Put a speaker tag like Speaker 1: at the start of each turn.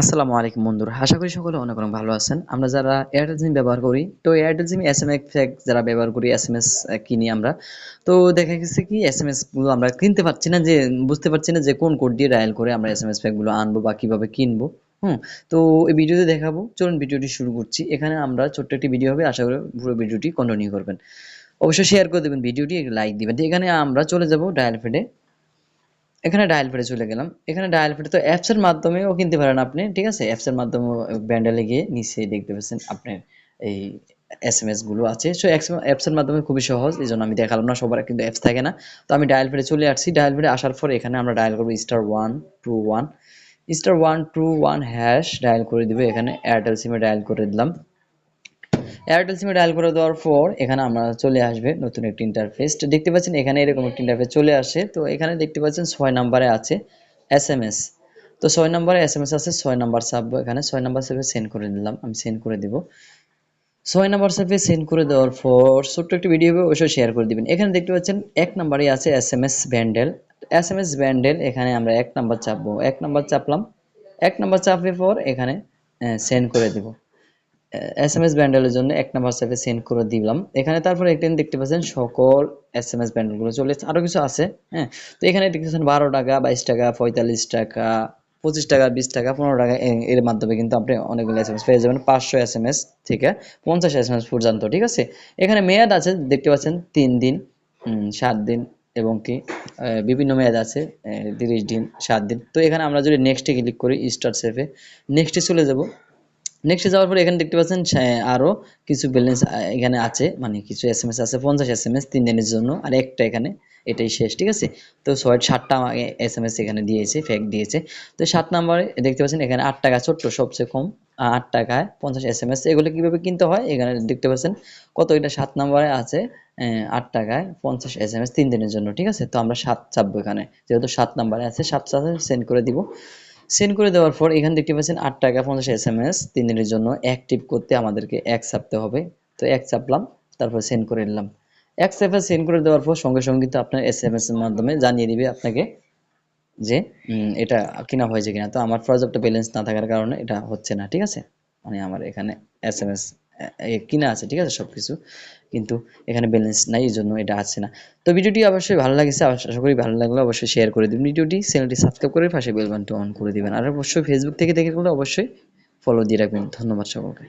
Speaker 1: আসসালামু আলাইকুম বন্ধুরা। আশা করি সকলে অনেক অনেক ভালো আছেন। আমরা যারা এয়ারটেল সিম ব্যবহার করি, তো Airtel SIM S M S যারা ব্যবহার করি এস এম এস কিনি আমরা, তো দেখা গেছে কি এস এম এসগুলো আমরা কিনতে পারছি না যে, বুঝতে পারছি না যে কোন কোড দিয়ে ডায়াল করে আমরা এস এম এসগুলো আনব বা কীভাবে কিনবো। হুম, তো এই ভিডিওতে দেখাবো। চলুন ভিডিওটি শুরু করছি। এখানে আমরা ছোট্ট একটি ভিডিও হবে। আশা করি পুরো ভিডিওটি কন্টিনিউ করবেন। অবশ্যই শেয়ার করে দেবেন ভিডিওটি লাইক দিবেন। এখানে আমরা চলে যাব ডায়াল ফেডে এখানে ডায়াল পেডে চলে গেলাম। এখানে ডায়াল পেডে তো অ্যাপস এর মাধ্যমেও কিনতে পারেন আপনি, ঠিক আছে? অ্যাপস এর মাধ্যমে ব্যান্ডেলে গিয়ে নিচে দেখতে পাচ্ছেন আপনার এই এসএমএসগুলো আছে। সো অ্যাপস এর মাধ্যমে খুবই সহজ, এই জন্য আমি দেখালাম না, সবার কিন্তু অ্যাপস থাকে না। তো আমি ডায়াল পেডে চলে আসছি। ডায়াল পেডে আসার পর এখানে আমরা ডায়াল করব star one two one star one two one hash dial করে দিব। এখানে এয়ারটেল সিমে ডায়াল করে দিলাম। এয়ারটেল সিমে ডায়াল করে দেওয়ার পর এখানে আমরা চলে আসবে নতুন একটি ইন্টারফেস দেখতে পাচ্ছেন এখানে এরকম একটি ইন্টারফেস চলে আসে। তো এখানে দেখতে পাচ্ছেন ছয় নাম্বারে আছে এস এম এস তো ছয় নম্বরে এস এম এস আছে, ছয় নাম্বার সাববো এখানে, ছয় নাম্বার সাবে সেন্ড করে দিলাম, আমি সেন্ড করে দিব। ছয় নাম্বার সাবে সেন্ড করে দেওয়ার পর ছোট্ট একটি ভিডিও অবশ্যই শেয়ার করে দিবেন। এখানে দেখতে পাচ্ছেন এক নাম্বারে আছে S M S bundle S M S bundle এখানে আমরা এক নাম্বার চাপবো। এক নাম্বার চাপলাম। এক নাম্বার চাপে পর এখানে সেন্ড করে দিব। এস এম এস ব্যান্ডেলের জন্য এক নাম্বার সাইফে সেন্ড করে দিলাম। এখানে তারপরে একদিন দেখতে পাচ্ছেন সকল এস এম এস ব্যান্ডেলগুলো চলে আরও কিছু আছে হ্যাঁ? তো এখানে দেখতেছেন বারো টাকা, বাইশ টাকা, পঁয়তাল্লিশ টাকা, পঁচিশ টাকা, বিশ টাকা, পনেরো টাকা এর মাধ্যমে কিন্তু আপনি অনেকগুলো এস এম এস পেয়ে যাবেন। পাঁচশো এস এম এস থেকে পঞ্চাশ এস এম এস পর্যন্ত, ঠিক আছে? এখানে মেয়াদ আছে, দেখতে পাচ্ছেন তিন দিন সাত দিন এবং কি বিভিন্ন মেয়াদ আছে তিরিশ দিন, সাত দিন। তো এখানে আমরা যদি নেক্সটে ক্লিক করি স্টার সেফে নেক্সটে চলে যাব। নেক্সটে যাওয়ার পরে এখানে দেখতে পাচ্ছেন আরও কিছু ব্যালেন্স এখানে আছে। মানে কিছু এস এম এস আছে, পঞ্চাশ এস এম এস তিন দিনের জন্য, আর একটা এখানে, এটাই শেষ, ঠিক আছে? তো ছয় সাতটা এস এম এস এখানে দিয়েছে ফেক দিয়েছে। তো সাত নম্বরে দেখতে পাচ্ছেন, এখানে আট টাকা ছোট্ট, সবচেয়ে কম আট টাকায় পঞ্চাশ এস এম এস এগুলো কীভাবে কিনতে হয়? এখানে দেখতে পাচ্ছেন, কত এটা? সাত নম্বরে আছে আট টাকায় পঞ্চাশ এস এম এস তিন দিনের জন্য, ঠিক আছে? তো আমরা সাত চাপবো এখানে। যেহেতু সাত নম্বরে আছে, সাত সাথে সেন্ড করে দিব। সেন্ড করে দেওয়ার পর এখানে দেখতে পাচ্ছেন আট টাকা পঞ্চাশ এস এম এস তিন দিনের জন্য অ্যাক্টিভ করতে আমাদেরকে এক চাপতে হবে। তো এক চাপলাম, তারপর সেন্ড করে নিলাম। এক চাপে সেন্ড করে দেওয়ার পর সঙ্গে সঙ্গে কিন্তু আপনার এস এম এস এর মাধ্যমে জানিয়ে দিবে আপনাকে যে এটা কিনা হয়েছে কিনা। তো আমার পর্যাপ্ত ব্যালেন্স না থাকার কারণে এটা হচ্ছে না, ঠিক আছে? মানে আমার এখানে এস এম এস কিনা আছে, ঠিক আছে সব কিছু কিন্তু এখানে ব্যালেন্স নাই, এই জন্য এটা আছে না। তো ভিডিওটি অবশ্যই ভালো লাগেছে আশা করি ভালো লাগলে অবশ্যই শেয়ার করে দিবেন। ভিডিওটি চ্যানেলটি সাবস্ক্রাইব করে পাশে বেল বাটনটি অন করে দিবেন। আর অবশ্যই ফেসবুক থেকে দেখে করলে অবশ্যই ফলো দিয়ে রাখবেন। ধন্যবাদ সকলকে।